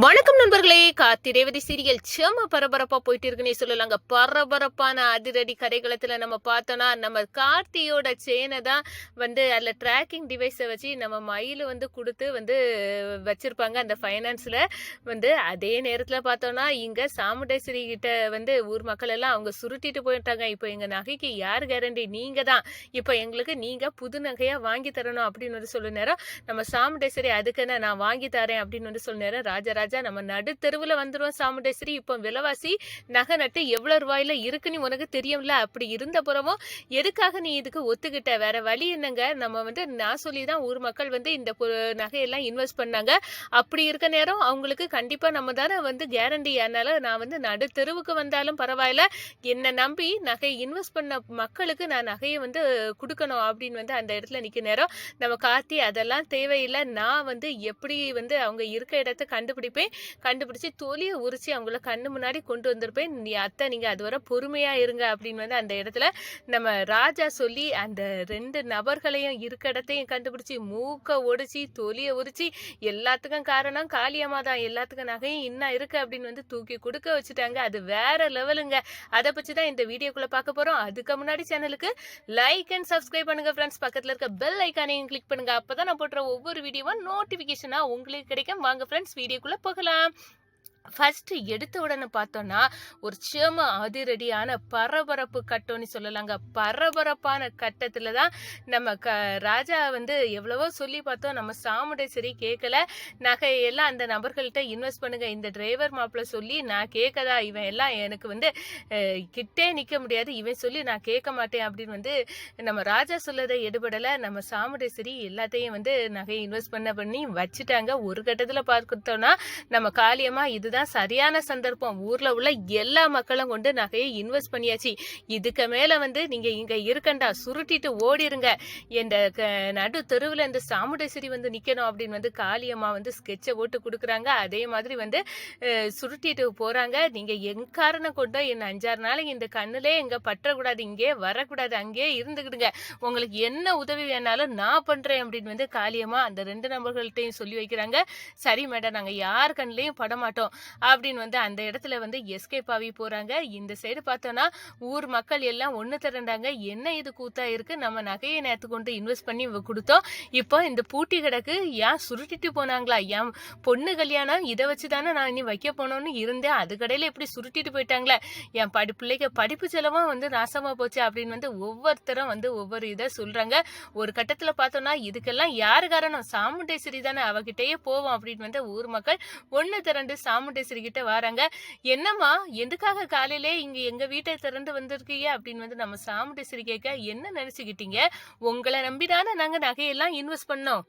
வணக்கம் நண்பர்களே. கார்த்தி ரேவதி சீரியல் செம பரபரப்பா போயிட்டு இருக்குன்னே சொல்லலாங்க. பரபரப்பான அதிரடி கரைகளத்துல நம்ம பார்த்தோம்னா நம்ம கார்த்தியோட செயினை தான் வந்து அதில் ட்ராக்கிங் டிவைஸை வச்சு நம்ம மயில் வந்து கொடுத்து வந்து வச்சிருப்பாங்க. அந்த ஃபைனான்ஸில் வந்து அதே நேரத்தில் பார்த்தோம்னா இங்கே சாமுண்டேஸ்வரி கிட்ட வந்து ஊர் மக்கள் எல்லாம் அவங்க சுருட்டிட்டு போயிட்டாங்க. இப்போ எங்கள் நகைக்கு யார் கேரண்டி நீங்கள் தான். இப்போ எங்களுக்கு நீங்கள் புது நகையாக வாங்கி தரணும் அப்படின்னு வந்து சொல்ல நேரம் நம்ம சாமுண்டேஸ்வரி அதுக்குன்னு நான் வாங்கி தரேன் அப்படின்னு வந்து சொல்ல நேரம் ராஜராஜா ராஜா நம்ம நடு தெருவில் வந்துருவோம் சாமுண்டேஸ்வரி. இப்போ விலைவாசி நகை நட்டு எவ்வளோ ரூபாயில இருக்குன்னு உனக்கு தெரியும்ல? அப்படி இருந்த புறமும் எதுக்காக நீ இதுக்கு ஒத்துக்கிட்ட? வேற வழி என்னங்க? நம்ம வந்து நான் சொல்லி தான் ஊர் மக்கள் வந்து இந்த நகையெல்லாம் இன்வெஸ்ட் பண்ணாங்க. அப்படி இருக்க நேரம் அவங்களுக்கு கண்டிப்பாக நம்ம தானே வந்து கேரண்டி அதனால நான் வந்து நடு தெருவுக்கு வந்தாலும் பரவாயில்ல. என்னை நம்பி நகை இன்வெஸ்ட் பண்ண மக்களுக்கு நான் நகையை வந்து கொடுக்கணும் அப்படின்னு வந்து அந்த இடத்துல நிற்க நேரம். நம்ம கார்த்தி அதெல்லாம் தேவையில்லை. நான் வந்து எப்படி வந்து அவங்க இருக்க இடத்த கண்டுபிடிப்பேன் கண்டுபிடிச்சி தொலியை உரிச்சு அவங்கள கண்ணு முன்னாடி கொண்டு வந்திருப்பேன். நீ அத்தை நீங்கள் அதுவரை பொறுமையாக இருங்க அப்படின்னு வந்து அந்த இடத்துல நம்ம ராஜா சொல்லி அந்த ரெண்டு நபர்களையும் இருக்க இடத்தையும் கண்டுபிடிச்சி மூக்கை ஒடிச்சு தொலியை உரிச்சு எல்லாத்துக்கும் காரணம் காளியம்மா தான். எல்லாத்துக்கும் நகையும் இன்னும் இருக்கு அப்படின்னு வந்து தூக்கி கொடுக்க வச்சுட்டாங்க. அது வேற லெவலுங்க. அதை பற்றி தான் இந்த வீடியோக்குள்ளே பார்க்க போகிறோம் அதுக்கு முன்னாடி சேனலுக்கு லைக் அண்ட் சப்ஸ்கிரைப் பண்ணுங்க ஃப்ரெண்ட்ஸ் பக்கத்தில் இருக்க பெல் ஐக்கானையும் கிளிக் பண்ணுங்க. அப்பதான் நான் போடுற ஒவ்வொரு வீடியோவும் நோட்டிஃபிகேஷனாக உங்களுக்கு கிடைக்கும். வாங்க ஃப்ரெண்ட்ஸ் வீடியோக்குள்ளே போகலாம் ஃபர்ஸ்ட் எடுத்த உடனே பார்த்தோன்னா ஒரு சேம அதிரடியான பரபரப்பு கட்டம்னு சொல்லலாங்க. பரபரப்பான கட்டத்தில் தான் நம்ம க ராஜா வந்து எவ்வளவோ சொல்லி பார்த்தோம். நம்ம சாமுண்டேஸ்வரி கேட்கல நகையெல்லாம் அந்த நபர்கள்ட்ட இன்வெஸ்ட் பண்ணுங்க. இந்த டிரைவர் மாப்பிள்ள சொல்லி நான் கேட்கதா இவன் எல்லாம் எனக்கு வந்து கிட்டே நிற்க முடியாது. இவன் சொல்லி நான் கேட்க மாட்டேன் அப்படின்னு வந்து நம்ம ராஜா சொல்லதை எடுபடலை. நம்ம சாமுண்டேஸ்வரி எல்லாத்தையும் வந்து நகையை இன்வெஸ்ட் பண்ண பண்ணி வச்சுட்டாங்க. ஒரு கட்டத்தில் பார்த்தோம்னா நம்ம காலியமாக இது இதுதான் சரியான சந்தர்ப்பம். ஊர்ல உள்ள எல்லா மக்களும் கொண்டு நகையை இன்வெஸ்ட் பண்ணியாச்சு. இதுக்கு மேல வந்து நீங்க இங்க இருக்கண்டா சுருட்டிட்டு ஓடிருங்க. இந்த க- நடு தெருவுல இந்த சாமுண்டேஸ்வரி வந்து நிக்கணும் அப்படின்னு வந்து காளியம்மா வந்து ஸ்கெட்சை போட்டு கொடுக்குறாங்க. அதே மாதிரி வந்து சுருட்டிட்டு போறாங்க. நீங்க எங்காரணம் கொண்டோ என்ன அஞ்சாறு நாளைக்கு இந்த கண்ணுலே எங்க பற்றக்கூடாது இங்கே வரக்கூடாது அங்கேயே இருந்துக்கிடுங்க உங்களுக்கு என்ன உதவி வேணாலும் நான் பண்றேன் அப்படின்னு வந்து காளியம்மா அந்த ரெண்டு நபர்கள்ட்டையும் சொல்லி வைக்கிறாங்க. சரி மேடம் நாங்க யார் கண்ணிலையும் படமாட்டோம். அப்படின்னு வந்து அந்த இடத்துல வந்து எஸ்கேப் ஆகி போகிறாங்க இந்த சைடு பார்த்தோன்னா ஊர் மக்கள் எல்லாம் ஒன்று திரண்டாங்க. என்ன இது கூத்தா இருக்கு? நம்ம நகையை நேற்று கொண்டு இன்வெஸ்ட் பண்ணி கொடுத்தோம். இப்போ இந்த பூட்டி கிடக்கு ஏன் சுருட்டிட்டு போனாங்களா? என் பொண்ணு கல்யாணம் இதை வச்சு தானே நான் இனி வைக்க போனோன்னு இருந்தேன். அது கடையில் எப்படி சுருட்டிட்டு போயிட்டாங்களே? என் படி பிள்ளைக்கு படிப்பு செலவும் வந்து நாசமா போச்சு அப்படின்னு வந்து ஒவ்வொருத்தரும் வந்து ஒவ்வொரு இதை சொல்கிறாங்க ஒரு கட்டத்தில் பார்த்தோம்னா இதுக்கெல்லாம் யார் காரணம்? சாமுண்டேஸ்வரி தானே அவகிட்டேயே போவோம் அப்படின்னு வந்து ஊர் மக்கள் ஒன்று திரண்டு சாமுண்டேஸ்வரி கிட்ட வராங்க. என்னம்மா எதுக்காக காலையிலே இங்க எங்க வீட்டை திறந்து வந்திருக்கீங்க? அப்படின்னு வந்து நம்ம சாமுண்டேஸ்வரி கேட்க என்ன நினைச்சுக்கிட்டீங்க? உங்களை நம்பிதானே நாங்க நகையெல்லாம் இன்வெஸ்ட் பண்ணோம்.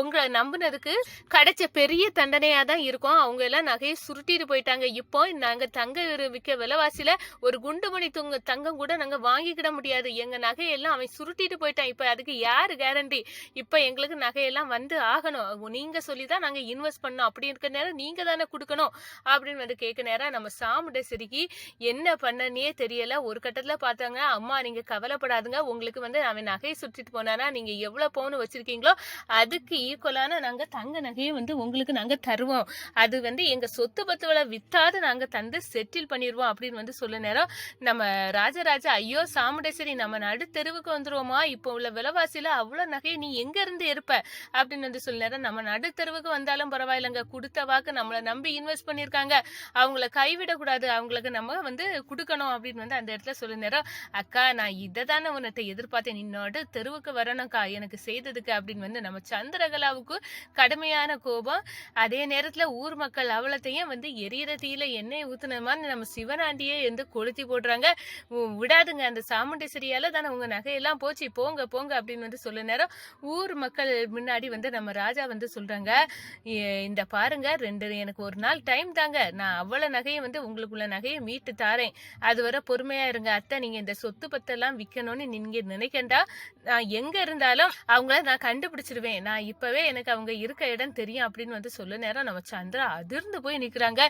உங்களை நம்புனதுக்கு கிடைச்ச பெரிய தண்டனையாக தான் இருக்கும். அவங்க எல்லாம் நகையை சுருட்டிட்டு போயிட்டாங்க. இப்போ நாங்கள் தங்க விற்க விலைவாசியில் ஒரு குண்டுமணி துங்க தங்கம் கூட நாங்கள் வாங்கிக்கிட முடியாது. எங்கள் நகையெல்லாம் அவன் சுருட்டிட்டு போயிட்டான். இப்போ அதுக்கு யார் கேரண்டி இப்போ எங்களுக்கு நகையெல்லாம் வந்து ஆகணும். நீங்கள் சொல்லி தான் நாங்கள் இன்வெஸ்ட் பண்ணோம். அப்படி இருக்க நேரம் நீங்கள் தானே கொடுக்கணும். அப்படின்னு வந்து கேட்க நேரம் நம்ம சாமுண்டேஸ்வரிக்கு என்ன பண்ணனே தெரியல. ஒரு கட்டத்தில் பார்த்தாங்க அம்மா நீங்கள் கவலைப்படாதுங்க. உங்களுக்கு வந்து அவன் நகையை சுற்றிட்டு போனானா நீங்கள் எவ்வளோ பவுன் வச்சுருக்கீங்களோ அதுக்கு ஈக்குவலான நாங்கள் தங்க நகையை வந்து உங்களுக்கு நாங்கள் தருவோம். அது வந்து எங்கள் சொத்து பத்துவளை வித்தாது நாங்கள் தந்து செட்டில் பண்ணிடுவோம் அப்படின்னு வந்து சொல்ல நேரம். நம்ம ராஜராஜா ஐயோ சாமுண்டேஸ்வரி நம்ம நடு தெருவுக்கு வந்துருவோமா? இப்போ உள்ள விலைவாசியில் அவ்வளோ நகையை நீ எங்கேருந்து இருப்ப அப்படின்னு வந்து சொல்ல நேரம். நம்ம நடு தெருவுக்கு வந்தாலும் பரவாயில்லைங்க. கொடுத்த வாக்கு நம்மளை நம்பி இன்வெஸ்ட் பண்ணியிருக்காங்க அவங்கள கைவிடக்கூடாது. அவங்களுக்கு நம்ம வந்து கொடுக்கணும் அப்படின்னு வந்து அந்த இடத்துல சொல்ல நேரம். அக்கா நான் இதை தானே உன்னிட்ட எதிர்பார்த்தேன். நின்னோட தெருவுக்கு வரணும்க்கா. எனக்கு செய்ததுக்கு அப்படின்னு வந்து நம்ம சந்திரகலாவுக்கு கடுமையான கோபம். அதே நேரத்தில் ஊர் மக்கள் அவலத்தையும் வந்து எரியற தீயில எண்ணெய் ஊத்துனமான்னு நம்ம சிவனாண்டியே வந்து கொளுத்தி போடுறாங்க. விடாதுங்க. அந்த சாமுண்டேஸ்வரியால தானே உங்க நகையெல்லாம் போச்சு. போங்க போங்க அப்படின்னு வந்து சொல்ல நேரம் ஊர் மக்கள் முன்னாடி வந்து நம்ம ராஜா வந்து சொல்றாங்க இந்த பாருங்க ரெண்டு எனக்கு ஒரு நாள் டைம் தாங்க. நான் அவ்வளவு நகையை வந்து உங்களுக்குள்ள நகையை மீட்டு தாரேன். அதுவரை பொறுமையா இருங்க. அத்தை நீங்க இந்த சொத்து பத்தெல்லாம் விற்கணும்னு நீங்க நினைக்கண்டா. நான் எங்க இருந்தாலும் அவங்கள நான் கண்டுபிடிச்சிருவேன். நான் இப்பவே எனக்கு அவங்க இருக்க இடம் தெரியும் அப்படின்னு வந்து சொல்ல நேரம் நம்ம சந்திரா அதிர்ந்து போய் நிற்கிறாங்க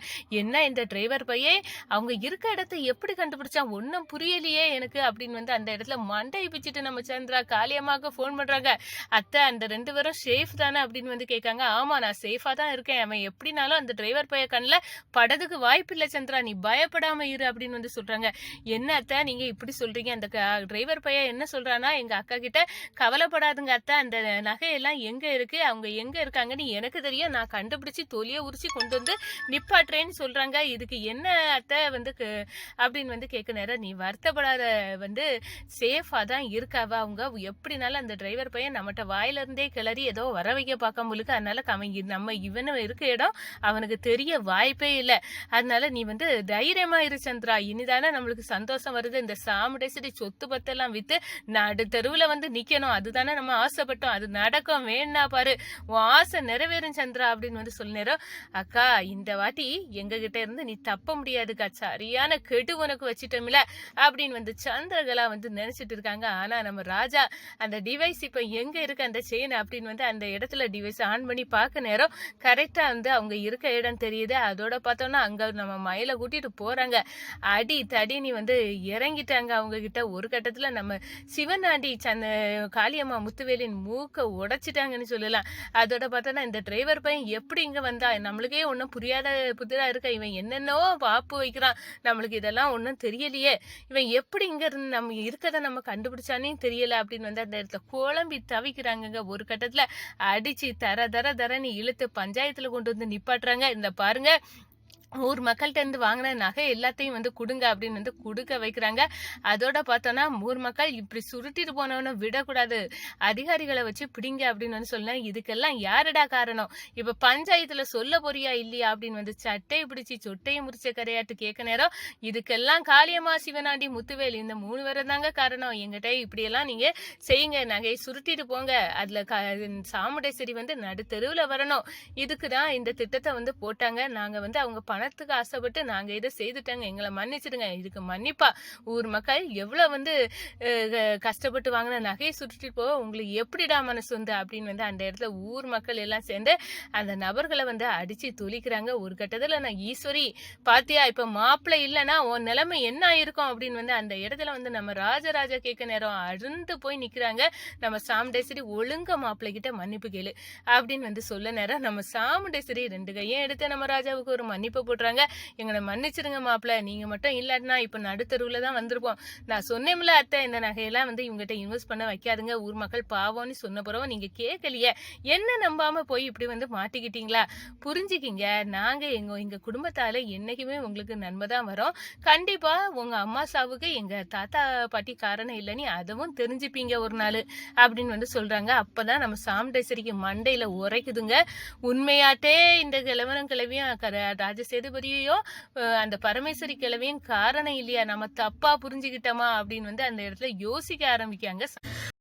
என்ன இந்த டிரைவர் பையே அவங்க இருக்க இடத்த எப்படி கண்டுபிடிச்சா ஒன்றும் புரியலையே எனக்கு அப்படின்னு வந்து அந்த இடத்துல மண்டை பிச்சுட்டு நம்ம சந்திரா காலியமாக ஃபோன் பண்ணுறாங்க அத்தை அந்த ரெண்டு பேரும் சேஃப் தானே அப்படின்னு வந்து கேட்காங்க. ஆமாம் நான் சேஃபாக தான் இருக்கேன். அவன் எப்படினாலும் அந்த டிரைவர் பைய கண்ணில் படதுக்கு வாய்ப்பு இல்லை சந்திரா. நீ பயப்படாமல் இரு அப்படின்னு வந்து சொல்கிறாங்க என்ன அத்தை நீங்கள் இப்படி சொல்கிறீங்க அந்த டிரைவர் பையன் என்ன சொல்கிறான்னா எங்கள் அக்கா கிட்ட கவலைப்படாதுங்க அத்தை. அந்த நகையெல்லாம் எங்கே இருக்கு. அவங்க எங்க இருக்காங்கன்னு எனக்கு தெரியும். நான் கண்டுபிடிச்சு தொலியை உரிச்சு கொண்டு வந்து நிப்பாட்டுறேன்னு சொல்றாங்க. இதுக்கு என்ன அத்தை வந்து க- அப்படின்னு வந்து கேட்க நேரம் நீ வருத்தப்படாத வந்து சேஃபாக தான் இருக்காவ அவங்க. எப்படினாலும் அந்த டிரைவர் பையன் நம்மகிட்ட வாயிலிருந்தே கிளறி ஏதோ வர வைக்க பார்க்க முழுக்க அதனால அவன் நம்ம இவனு இருக்க இடம். அவனுக்கு தெரிய வாய்ப்பே இல்லை. அதனால நீ வந்து தைரியமா இரு சந்திரா. இனிதானே நம்மளுக்கு சந்தோஷம் வருது. இந்த சாமுடேசரி சொத்து பத்தெல்லாம் வித்து நடு தெருவில் வந்து நிற்கணும் அதுதானே நம்ம ஆசைப்பட்டோம். அது நடக்கும். வேணா பாரு. ஆசை நிறைவேறும் சந்திரா அப்படின்னு வந்து சொல்லினேரோ அக்கா இந்த வாட்டி எங்ககிட்ட இருந்து நீ தப்ப முடியாதுக்கா. சரியான கெடு உனக்கு வச்சிட்டோம்ல அப்படின்னு வந்து சந்திரகலா வந்து நினைச்சிட்டு இருக்காங்க. ஆனா நம்ம ராஜா அந்த டிவைஸ் இப்ப எங்க இருக்கு? அந்த செயின் அப்படின்னு வந்து அந்த இடத்துல டிவைஸ் ஆன் பண்ணி பார்க்க நேரம் கரெக்டா வந்து அவங்க இருக்க இடம் தெரியுது. அதோட பார்த்தோம்னா அங்க நம்ம மயில கூட்டிட்டு போறாங்க. அடி தடினி வந்து இறங்கிட்டாங்க அவங்க கிட்ட ஒரு கட்டத்துல நம்ம சிவனாண்டி சந்த காளியம்மா முத்துவேலின் மூக்க உடைச்சிட்டாங்கன்னு சொல்லலாம். அதோட பார்த்தோன்னா இந்த டிரைவர் பையன் எப்படி இங்கே வந்தா? நம்மளுக்கே ஒன்றும் புரியாத புதிரா இருக்க? இவன் என்னென்னவோ பாப்பு வைக்கிறான். நம்மளுக்கு இதெல்லாம் ஒன்றும் தெரியலையே. இவன் எப்படி இங்கே இருந்து நம்ம இருக்கிறத நம்ம கண்டுபிடிச்சானே தெரியல அப்படின்னு வந்து அந்த இடத்துல குழம்பி தவிக்கிறாங்கங்க. ஒரு கட்டத்தில் அடித்து தர தர தரன்னு இழுத்து பஞ்சாயத்தில் கொண்டு வந்து நிப்பாட்டுறாங்க. இந்த பாருங்க ஊர் மக்கள்கிட்ட இருந்து வாங்கின நகை எல்லாத்தையும் வந்து கொடுங்க அப்படின்னு வந்து கொடுக்க வைக்கிறாங்க. அதோட பார்த்தோன்னா ஊர் மக்கள் இப்படி சுருட்டிட்டு போனவன விடக்கூடாது. அதிகாரிகளை வச்சு பிடிங்க அப்படின்னு வந்து சொன்னேன் இதுக்கெல்லாம் யாருடா காரணம்? இப்ப பஞ்சாயத்துல சொல்ல போறியா இல்லையா அப்படின்னு வந்து சட்டையை பிடிச்சி சொட்டையை முறிச்ச கரையாட்டு கேட்க நேரம். இதுக்கெல்லாம் காளியம்மா சிவனாண்டி முத்துவேல் இந்த மூணு பேரும் தாங்க காரணம். எங்கிட்ட இப்படியெல்லாம் நீங்க செய்யுங்க. நகையை சுருட்டிட்டு போங்க. அதுல க- சரி வந்து நடு வரணும். இதுக்கு தான் இந்த திட்டத்தை வந்து போட்டாங்க. நாங்க வந்து அவங்க பணம் பணத்துக்கு ஆசைப்பட்டு நாங்கள் இதை செய்துட்டேங்க. எங்களை மன்னிச்சிடுங்க. இதுக்கு மன்னிப்பா. ஊர் மக்கள் எவ்வளோ வந்து க- கஷ்டப்பட்டு வாங்கின நகையை சுட்டுட்டு போக உங்களுக்கு எப்படிடா மனசு வந்து? அப்படின்னு வந்து அந்த இடத்துல ஊர் மக்கள் எல்லாம் சேர்ந்து அந்த நபர்களை வந்து அடித்து துளிக்கிறாங்க. ஒரு கட்டத்தில் நான் ஈஸ்வரி பாத்தியா? இப்போ மாப்பிள்ளை இல்லைன்னா உன் நிலைமை என்ன ஆயிருக்கும்? அப்படின்னு வந்து அந்த இடத்துல வந்து நம்ம ராஜராஜா கேட்க நேரம் அருந்து போய் நிற்கிறாங்க நம்ம சாமுண்டேஸ்வரி ஒழுங்க மாப்பிள்ளை கிட்ட மன்னிப்பு கேளு. அப்படின்னு வந்து சொல்ல நேரம் நம்ம சாமுண்டேஸ்வரி ரெண்டு கையும் எடுத்து நம்ம ராஜாவுக்கு ஒரு மன்னிப்பு போட்டுறாங்க. எங்களை மன்னிச்சிருங்க மாப்பிள்ள நீங்கள் மட்டும் இல்லாட்டினா இப்போ நடுத்தருவில் தான் வந்திருப்போம். நான் சொன்னேம்ல அத்தை இந்த நகையெல்லாம் வந்து இவங்ககிட்ட இன்வெஸ்ட் பண்ண வைக்காதுங்க. ஊர் மக்கள் பாவம்னு சொன்ன பிறகு நீங்கள் கேட்கலையே என்ன நம்பாமல் போய் இப்படி வந்து மாட்டிக்கிட்டீங்களா? புரிஞ்சுக்கிங்க. நாங்கள் எங்கள் எங்கள் குடும்பத்தால் என்னைக்குமே உங்களுக்கு நன்மை தான் வரோம். கண்டிப்பாக உங்கள் அம்மா சாவுக்கு எங்கள் தாத்தா பாட்டி காரணம் இல்லைன்னு அதுவும் தெரிஞ்சுப்பீங்க ஒரு நாள் அப்படின்னு வந்து சொல்கிறாங்க அப்போ தான் நம்ம சாம்டேசரிக்கு மண்டையில் உரைக்குதுங்க. உண்மையாட்டே இந்த கிழவனும் கிழவியும் க- ராஜசேதுபதியோ அந்த பரமேஸ்வரி கிழவியும் காரணம் இல்லையா? நம்ம தப்பா புரிஞ்சுக்கிட்டோமா? அப்படின்னு வந்து அந்த இடத்துல யோசிக்க ஆரம்பிக்காங்க